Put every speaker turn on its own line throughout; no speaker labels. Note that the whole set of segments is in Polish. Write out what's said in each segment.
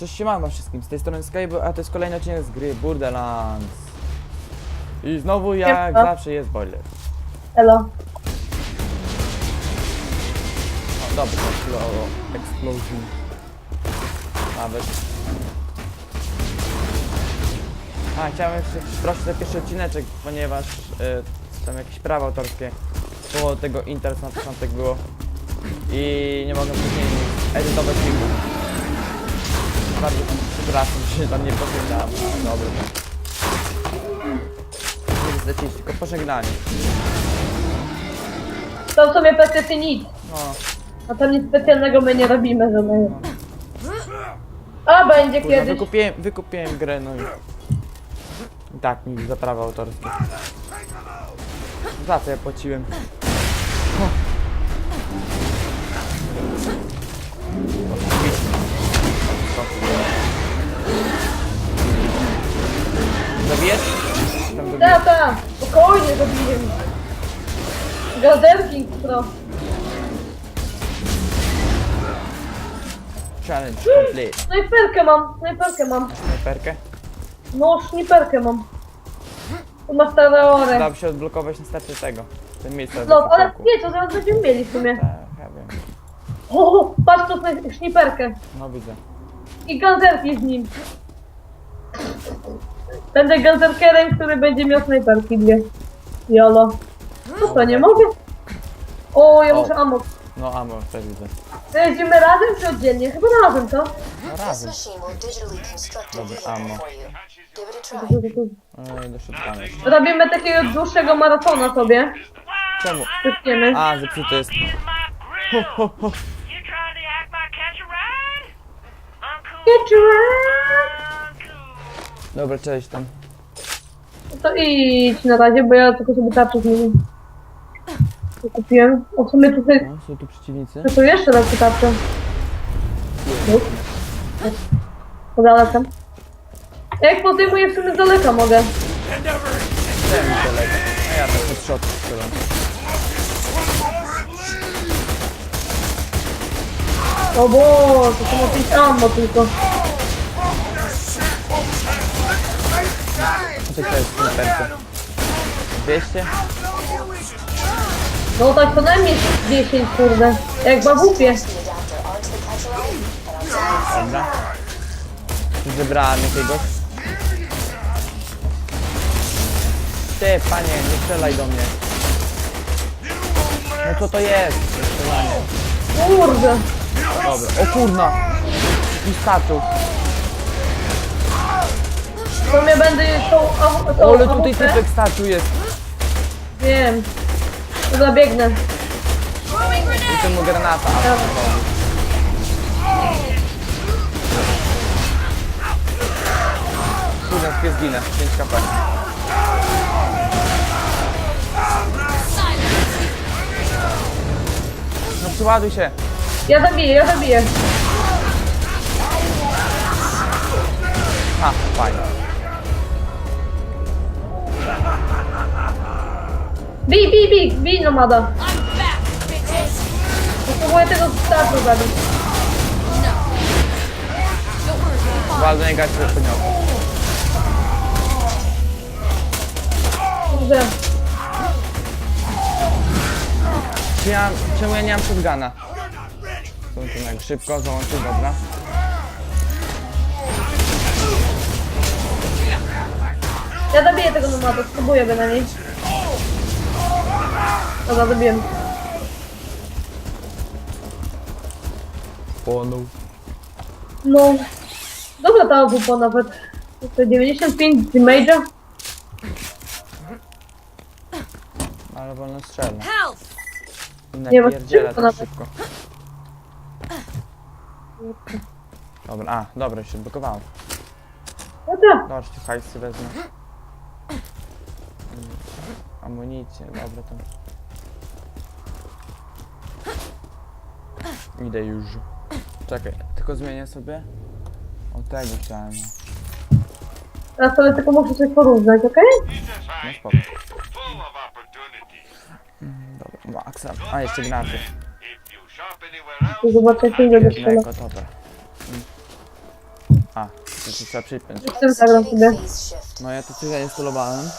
Cześć siemano wszystkim, z tej strony Skype, a to jest kolejny odcinek z gry Borderlands. I znowu jak
Siemka.
zawsze jest boiler.
Elo.
O, dobry, explo explosion. Nawet. A, chciałem jeszcze prosić za pierwszy odcineczek, ponieważ y, tam jakieś prawa autorskie było tego interes na początek było i nie mogę później edytować filmu. Bardzo tam przepraszam, że się tam nie pożegnałem. A, Dobry. Nie zlecieć, tylko pożegnanie.
To w sumie praktycznie nic.
No,
A tam nic specjalnego my nie robimy żadnego. A będzie
kurwa,
kiedyś.
wykupiłem, wykupiłem grę, no i... I tak mi za prawa autorskie. Za co ja płaciłem? Zabijesz? Tam zabijesz.
Ta, ta, spokojnie zabiję. Gaderking pro.
Challenge complete.
Snajperkę mam, snajperkę mam.
Snajperkę?
No, szniperkę mam. Tu masz teoreę.
Dałoby się odblokować niestety tego. Ten miejsce.
No, ale nie, to zaraz będziemy mieli w sumie.
Tak, ja wiem.
O, patrz tu snaj- szniperkę.
No widzę.
I ganzerki z nim. Będę ganzerkerem, który będzie miał snajperki dwie. Jolo. No to nie mogę. O, ja
O.
muszę ammo.
No amo, też widzę.
Jeździmy razem czy oddzielnie? Chyba razem, co?
No
This
razem.
machine will digitally construct a
Dobra,
vehicle
ammo.
for you. Give it a try.
No i do shotguna jeszcze.
Robimy takiego dłuższego maratona sobie.
Czemu?
Wszystkiemy.
A, zepsuty jest. Ho, ho, ho.
You trying to
Dobra, cześć tam.
No To idź na razie, bo ja tylko sobie tarczę zmienię. To kupiłem. O w sumie tutaj...
No, są tu przeciwnicy.
To tu jeszcze raz tarczę. Podalecam. Jak podejmuję w sumie z daleka mogę.
Czemu kolega? A ja tak od shot strzelam.
O Boże, to ma 5 ammo tylko.
Co to jest snajperka? 200?
No tak co najmniej 10 kurde. Jak
I'll
Dobra. Zebrałem jakiegoś. Ty, panie, nie strzelaj do mnie. No co to jest? Strzelanie.
Kurde.
Dobra. O kurna! Pistatu.
To mnie będę tą... tą
ale tutaj
AWP.
typek statu jest.
Wiem. To Zabiegnę.
I mu granata. Kurna, jak zginę. 5 kp. No przyładuj się.
Ja zabiję, ja zabiję.
Ha, fajnie.
Bij, bij, bij, bij nomada. Potrzebuję tego startu zabić.
Ładnie gać się podniosę.
Dobrze.
Czy ja, czemu ja nie mam shotguna? Kończymy szybko, załączyć, dobra.
Ja zabiję tego nomada, spróbuję bynajmniej. Dobra, zabiję.
Płonął.
No. Dobra ta AWP nawet. To 95 damage'a.
Ale wolno strzelne. I
Nie, bo
napierdziela
szybko
tak
nawet.
szybko. Dobra, a, dobra, się blokowało.
Dobra.
Zobaczcie, hajsy wezmę. Mm, Amunicję, dobra to. Idę już. Czekaj, tylko zmienię sobie. O tego chciałem.
Teraz sobie tylko muszę coś porównać, okej?
No spoko.
opportunity.
Dobra, Maxa. A, jeszcze
else,
To Zobaczę, jak nie będę strzelał.
Jednego, dobra. A, to, to trzeba przypiąć.
Z tym zagram sobie.
No ja to tutaj instalowałem.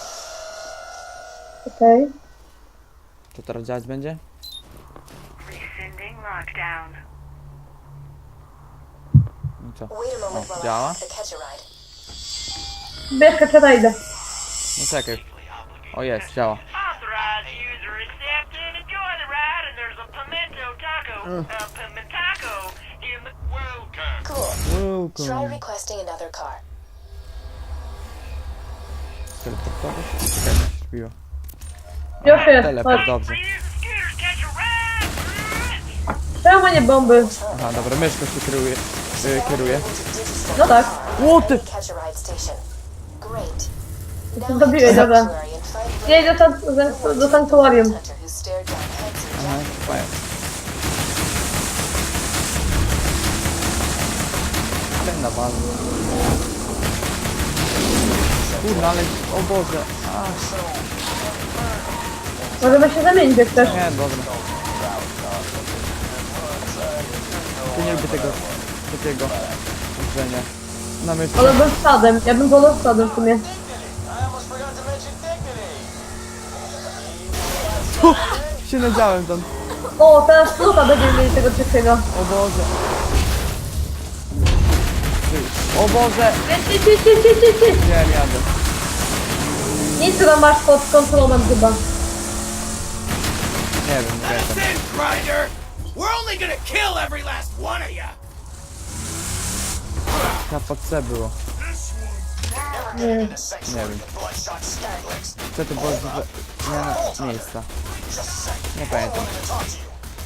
Okej.
To teraz działać będzie?
Rescinding lockdown.
Co?
Wait a moment
O,
while I
działa?
hack the catch a ride.
Bierz kaczera idę.
No czekaj. O jest, działa.
Authorized user accepted. Enjoy the ride, and there's a pimento taco, a pimentaco in the.
Welcome.
Cool. Try
Welcome.
requesting another car.
Teleportować? Czekaj, coś zrobiło.
Już jest.
Teleport,
Chodź.
dobrze.
A ride.
Czemu nie bomby?
Aha, dobra, myszką się kieruje. y, kieruje.
No tak.
Great.
To zrobiłeś, dobra. Jedź do, san- do, do sanktuarium.
Aha, fajnie. Ten na bazę. Kurna, ale... O Boże. A,
Możemy się zamienić jak chcesz.
nie, dobra. Ty nie lubię tego... takiego... użenia. Na myszce.
Ale był sadem. Ja bym wolał sadem w sumie.
Się nadziałem tam.
O, teraz pluta będziemy mieli tego trzeciego.
O Boże. O Boże!
Jedź, jedź, jedź, jedź, jedź, jedź, jedź.
Nie, jadę.
Nic chyba masz pod kontrolą chyba.
Nie wiem, nie wiem.
Only gonna kill every last one of ya!
KPC było.
Nie.
Nie wiem. Co to było za zmiana miejsca? Nie pamiętam.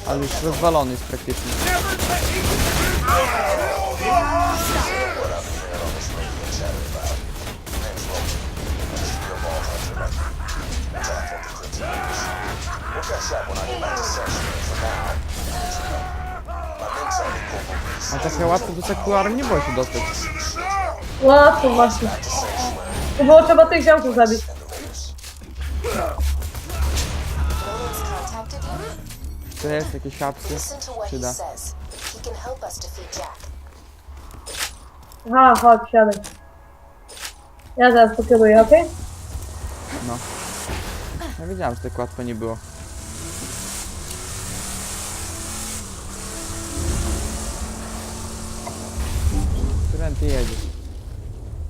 Ale już rozwalony jest praktycznie. A takie łatwo do sekularu nie było się dostać.
Łatwo właśnie. To było trzeba tych ziomków zabić.
To jest jakieś
he
Przyda.
Aha, chodź, siadaj. Ja zaraz pokieruję, okej?
Ja wiedziałem, że tak łatwo nie było. Którym ty jedziesz?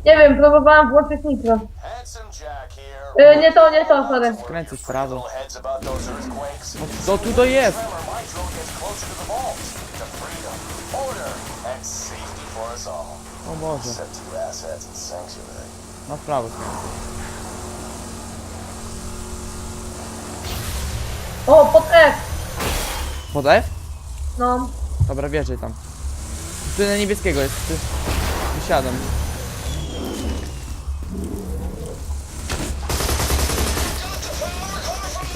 Nie wiem, próbowałam włączyć nitro. Y, nie to, nie to, sorry.
Kręcisz w prawo.
Earthquakes.
Co tu to jest? O Boże. Na prawo skręcę.
O, pod F.
Pod F?
No.
Dobra, wjeżdżaj tam. Tu na niebieskiego jest. Jakieś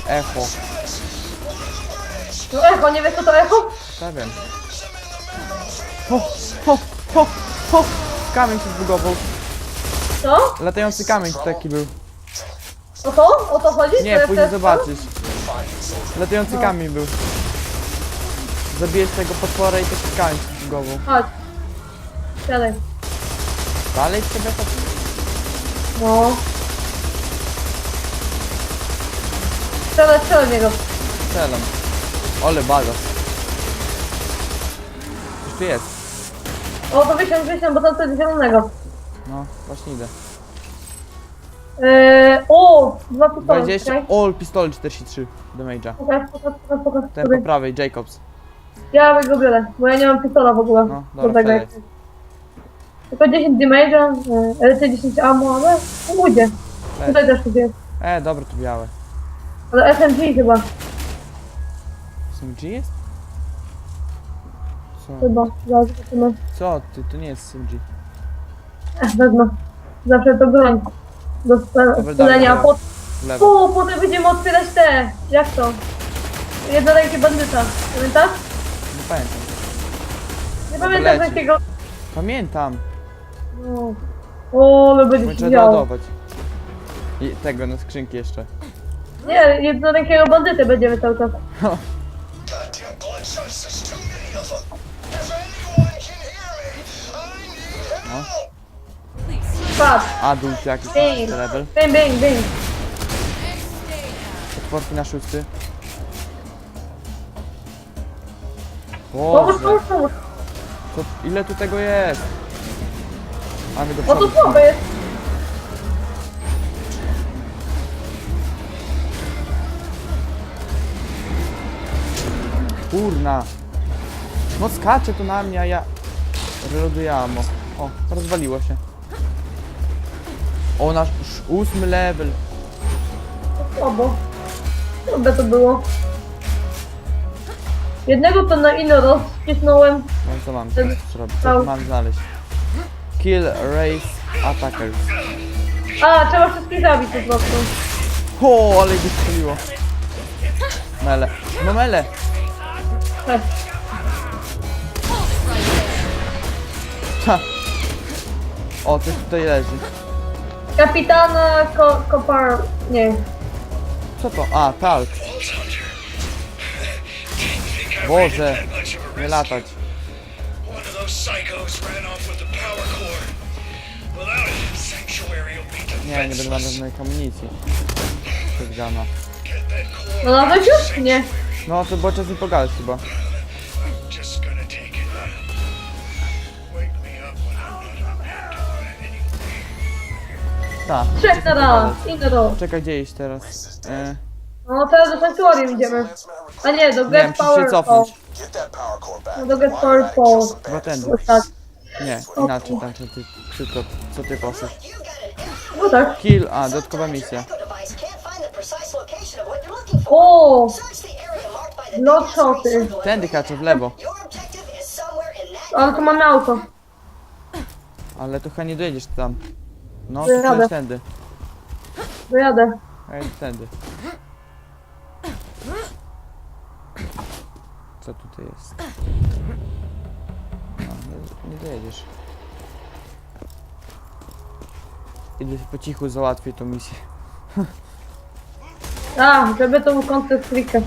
Echo.
No echo, nie wiesz co to echo?
Ja wiem. Ho, ho, ho, ho! Kamień się zbugował.
Co?
Latający kamień taki był.
O to? O to chodzi?
Nie, później zobaczysz. Latający kamień był. Zabijesz tego potwora i taki kamień się zbugował.
Chodź. Siadaj.
Dalej sobie to...
No. Strzelaj, strzelaj w niego.
Strzelam. Ole baza. Coś tu jest.
O, to wysiądź, wysiądź, bo tam coś zielonego.
No, właśnie idę.
Eee, o, dwa pistolety.
20.
czekaj.
All pistolet 43 damage'a.
Pokaż, pokaż, pokaż, pokaż.
Ten po prawej, Jacobs.
Ja go biorę, bo ja nie mam pistola w ogóle.
No,
Do
dobra,
tego
wsiadaj.
Tylko 10 damage'a, e, LC 10 ammo, ale to pójdzie. Tutaj też tu jest.
E, dobra, tu białe.
Ale SMG chyba,
SMG jest? Co?
chyba. Zaraz zobaczymy.
Co ty? To nie jest SMG.
Ech, wezmę. Zawsze to broń. Do
Dobra,
strzelenia.
dobra.
Pot...
W lewo.
O, potem będziemy otwierać te. Jak to? Jednoręki bandyta. Pamiętasz?
Nie pamiętam.
Nie pamiętam
leci.
takiego.
Pamiętam.
No. O, ale będzie
Muszę
się działo.
I tego na skrzynki jeszcze.
Nie, jednorękiego bandyty będziemy cały czas.
Goddamn bloodshots, there's too many of them. If anyone can hear me, I need help.
patrz.
Adult jakiś
Bing.
level.
Bing, bing, bing.
Potworki na szósty.
Pomóż,
Boże,
pomóż, pomóż.
co, ile tu tego jest? Mamy do
O, to
przodu.
jest.
Kurna. No skacze tu na mnie, a ja reloaduję ammo. O, rozwaliło się. O, nasz sz- ósmy level.
Słabo. Słabe to było. Jednego to na ino rozcisnąłem.
No i co mam teraz zrobić? Co tu mam znaleźć? Kill race attackers.
A, trzeba wszystkich zabić po prostu.
O, ale go strzeliło. Mele. No mele.
Heh.
Ha. O, coś tutaj leży.
Kapitana ko Kopar... Nie.
Co to? A, talk. Boże, nie latać.
One of those psychos ran off with the
Nie, nie będę mam żadnej
that core
No nawet już? Nie.
No, to było czas mi pogadać chyba. Tak.
Trzech na raz. I na raz.
Czekaj, gdzie iść teraz? E,
No teraz do Sanctuarium idziemy. A nie, do
nie wiem,
Get
musisz się
Power
cofnąć.
Back.
No do Get Power Fall.
Chyba tędy.
Tak.
Nie, inaczej, tam, co ty, ty, to, co ty poszedł.
No tak.
Kill, a, dodatkowa misja.
O!
By the
Blockshoty.
Tędy kaczę w lewo.
Ale tu mamy auto.
Ale to chyba nie dojedziesz tam. No, to
Dojadę.
coś tędy.
Dojadę.
A ja tędy. Co tutaj jest? Nie, dojedziesz. Idę po cichu załatwię tą misję.
A, żeby to był Counter Strike.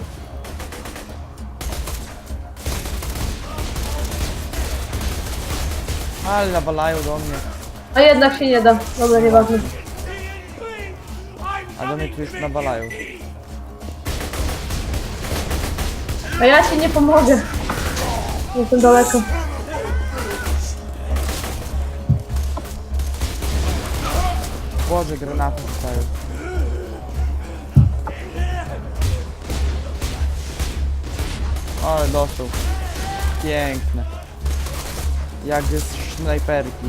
Ale nawalają do mnie.
A jednak się nie da. Dobra, nieważne.
A do mnie tu już nawalają.
A ja ci nie pomogę. Jestem daleko.
Boże, granaty rzucają. Ale dostał. Piękne. Jak jest snajperki.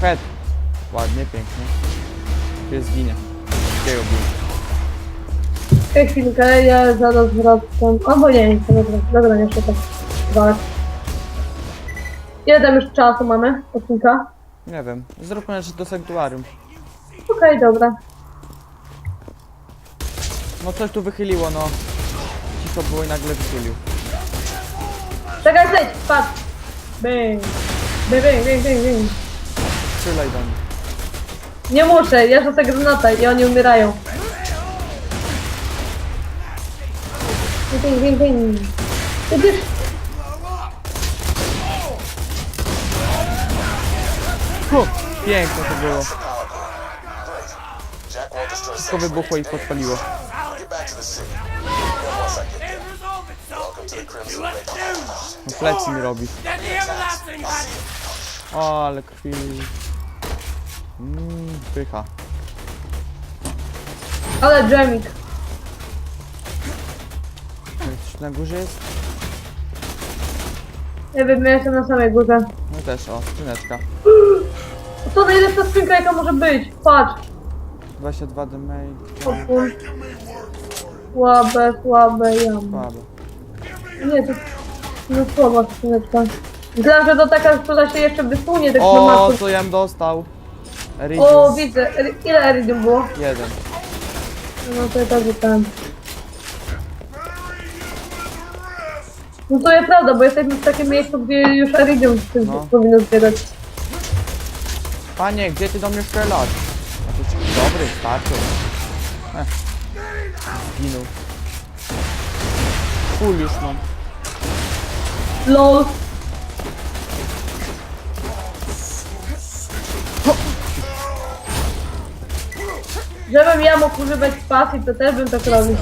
Head. Ładnie, pięknie. Tu zginie. Takiego bił.
Czekaj chwilkę, ja zaraz wracam. Albo nie, nie, dobra, dobra, nie szukam. Dalej. Ile tam już czasu mamy? Odcinka?
Nie wiem. Zróbmy jeszcze do sanktuarium.
Okej, dobra.
No coś tu wychyliło, no. Cicho było i nagle wychylił.
Czekaj, zejdź, patrz. Bing. Bing, bing, bing, bing, bing.
Strzelaj do mnie.
Nie muszę, ja rzucę granatę i oni umierają. Bing, bing, bing. Idziesz?
Hu, piękne to było. Wszystko wybuchło i podpaliło. No plecy mi robi. O, ale krwi. Mmm, pycha.
Ale dżemik.
Na górze jest?
Nie wiem, ja jestem na samej górze.
No też, o, skrzyneczka.
Co na ile ta skrzynka jaka może być? Patrz.
22 damage.
O kur... Słabe, słabe, jam.
Słabe.
Nie, to... No słaba skrzyneczka. Myślałam, że to taka, która się jeszcze wysunie, tak
O,
normalnie.
co ja bym dostał?
O,
Eridium.
widzę. Ile Eridium było?
Jeden.
No to ja też tam. No to jest prawda, bo jesteśmy w takim miejscu, gdzie już Eridium
No.
powinno zbierać.
Panie, gdzie ty do mnie strzelasz? A dobry, starczy. Eh. Zginął. Full już mam.
LOL. Żebym ja mógł używać spacji, to też bym tak robił.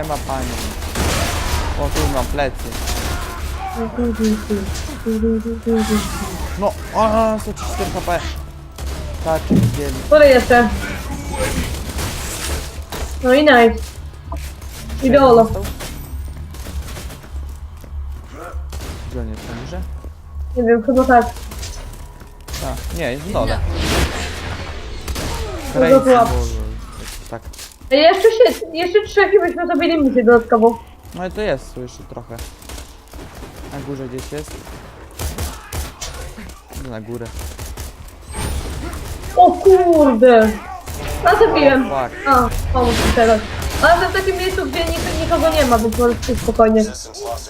Nie ma pani. O, tu mam plecy. No, o 134 HP. Tak, widzieli.
Który jeszcze? No i nice. Ideolo.
Gdzie on jest na górze?
Nie wiem, chyba tak.
A, nie, jest w dole.
No
Crazy
Jeszcze się, jeszcze trzech i byśmy zrobili misję dodatkową.
No i to jest tu jeszcze trochę. Na górze gdzieś jest. Idę Na górę.
O kurde! No zabiłem.
Fuck.
A, pomóż mi teraz. Ale to w takim miejscu, gdzie nik- nikogo nie ma, więc możesz pójść spokojnie.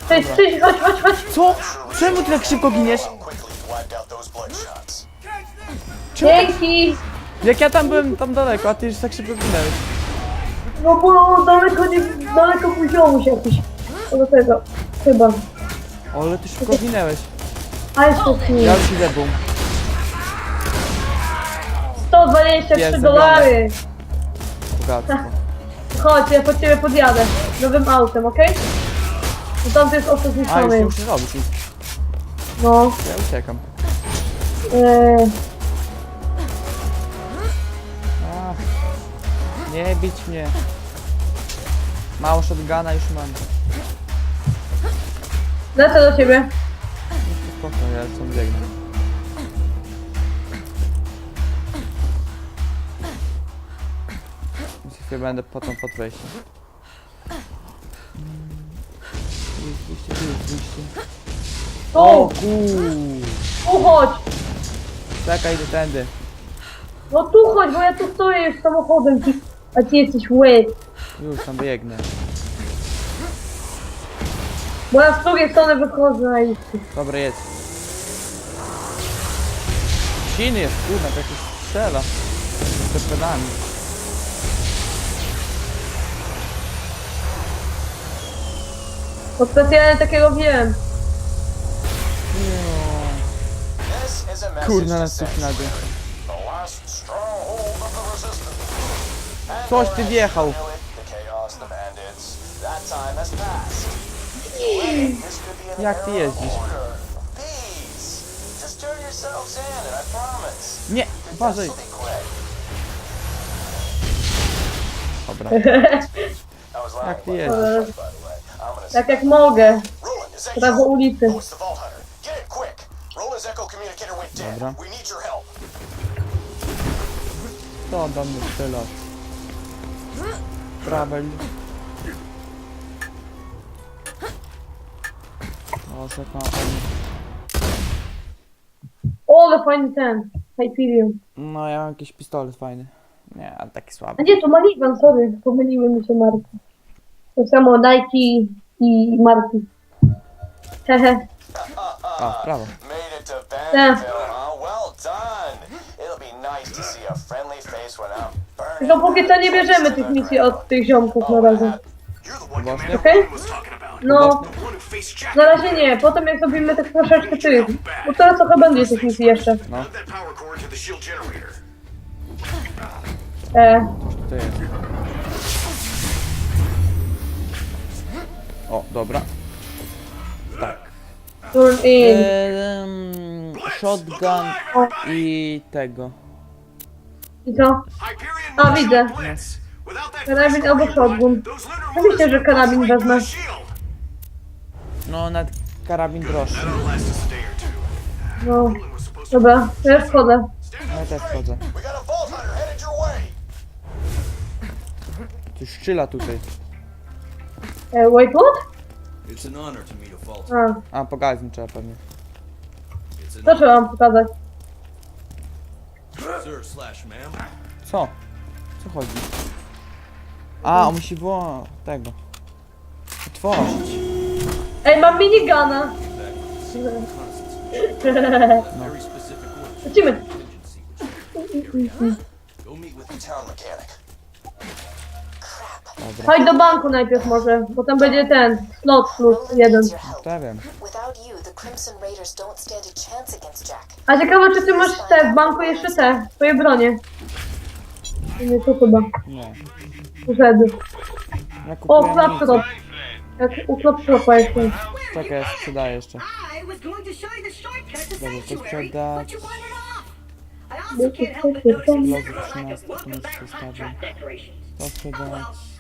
Cześć, cześć, chodź, chodź, chodź.
Co? Czemu ty tak szybko giniesz?
those bloodshots.
Dzięki!
Jak ja tam byłem tam daleko, a ty już tak szybko ginęłeś.
No bo daleko nie, daleko poziomu się jakiś. Do tego, chyba.
O, ale ty szybko ginęłeś.
A jeszcze nie.
Ja już idę, boom.
123
Jest,
dolary!
Bogactwo.
Chodź, ja po ciebie podjadę. Nowym autem, okej? No tam to jest
A, już
zniszczony.
nie muszę robić nic.
No.
Ja uciekam.
Eee,
nie bić mnie. Mało shotguna już mam.
lecę do ciebie.
Spoko, ja są biegnę. Chwilę będę potem pod wejściem. Wyjście, wyjście, wyjście. O
Tu, tu chodź.
Czekaj, idę tędy.
No tu chodź, bo ja tu stoję już samochodem, ci- a ty jesteś łeb.
Już tam biegnę.
Bo ja z drugiej strony wychodzę i...
Dobra, jedź. Silny jest, kurna, to jakiś strzela. Z torpedami.
Bo specjalnie takiego wiem.
Message
Kurna, nas coś nagle.
Could be an
Jak ty jeździsz? Nie, uważaj. Dobra. Jak ty jeździsz?
Tak jak mogę. Prawo ulicy.
Dobra. To do mnie strzelać. Travel. Na on.
O, ale fajny ten. Hyperion.
No ja mam jakiś pistolet fajny. Nie, ale taki
A
słaby.
nie, to Maliban, sorry. Pomyliły mi się marki. To samo Nike i marki. Hehe.
A, w prawo.
Made it to
Yeah.
Burning.
Tylko póki co nie bierzemy tych misji od tych ziomków na razie.
Właśnie?
Okej? No, na razie nie. Potem jak zrobimy tak troszeczkę tych. Bo teraz trochę będzie tych misji jeszcze.
No.
E,
to jest. O, dobra.
turn in.
Ehm, shotgun i tego.
I co? A, widzę. Karabin albo shotgun. Oczywiście, że karabin wezmę.
No, nawet karabin droższy.
No,
supposed to
dobra. Ja wchodzę.
No i też wchodzę. Coś szczyla tutaj.
E, wait, what?
It's an honor to meet a fault.
A,
A, pogadać mi trzeba pewnie.
It's an
co trzeba wam pokazać?
Co? Co chodzi? A, on musi było tego. Otworzyć.
Ej, mam minigana. Lecimy.
Dobra,
Chodź do banku najpierw może, bo tam będzie ten slot plus jeden.
Help.
to ja wiem.
A
ciekawe czy ty masz te w banku jeszcze te, twoje bronie. Nie, tu chyba.
Nie.
Poszedł.
Ja
O,
amunicję.
Jak u klapsropa jeszcze.
Czekaj, ja sprzedaję jeszcze.
I was going to show you the shortcut to
Dobra, to
Sanctuary,
sprzedać.
but you wandered off. I also can't help but notice
Lozy
several lack
13,
of welcome
to
trap decorations.
To sprzedać.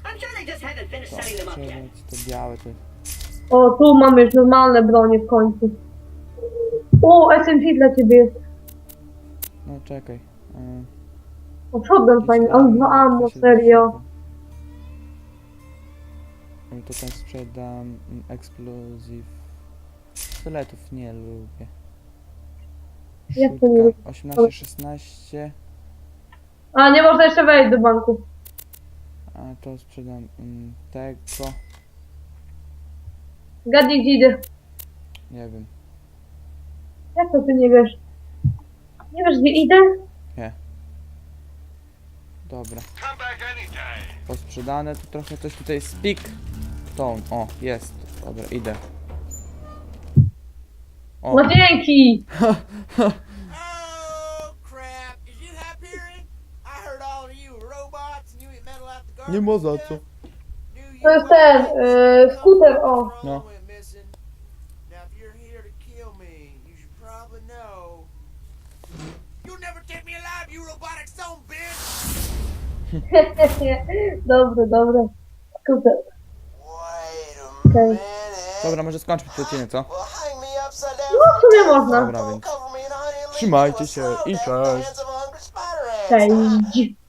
I'm sure they just haven't finished
To
setting them up yet.
sprzedać. To białe, to...
O, tu mamy już normalne bronie w końcu. O, SMG dla ciebie jest.
No czekaj. Yy,
O, shotgun fajny, ale dwa ammo, serio.
No to ten sprzedam mm, eksplozyw. Pistoletów nie lubię.
Jak to nie
Shotgun 18, 16.
A, nie można jeszcze wejść do banku.
A to sprzedam mm, tego.
Gadnij gdzie idę.
Nie wiem.
Jak to ty nie wiesz? Nie wiesz gdzie idę?
Dobra.
Back anytime.
Posprzedane. Tu trochę coś tutaj speak. Tone. O, jest. Dobra, idę. O,
No dzięki!
Oh crap! Is you Hyperion? I heard all of you were robots and you ate metal out the garbage.
nie ma za co.
To jest ten, yy, skuter, o.
No.
Now if you're here to kill me, you should probably know. You'll never take me alive, you robotic son of a bitch!
dobre, dobre. Skuter.
Wait a
Okej.
minute.
Dobra, może skończmy ten odcinek, co?
Well, hang me upside down.
No, w sumie można.
Dobra, więc trzymajcie się i cześć.
Cześć.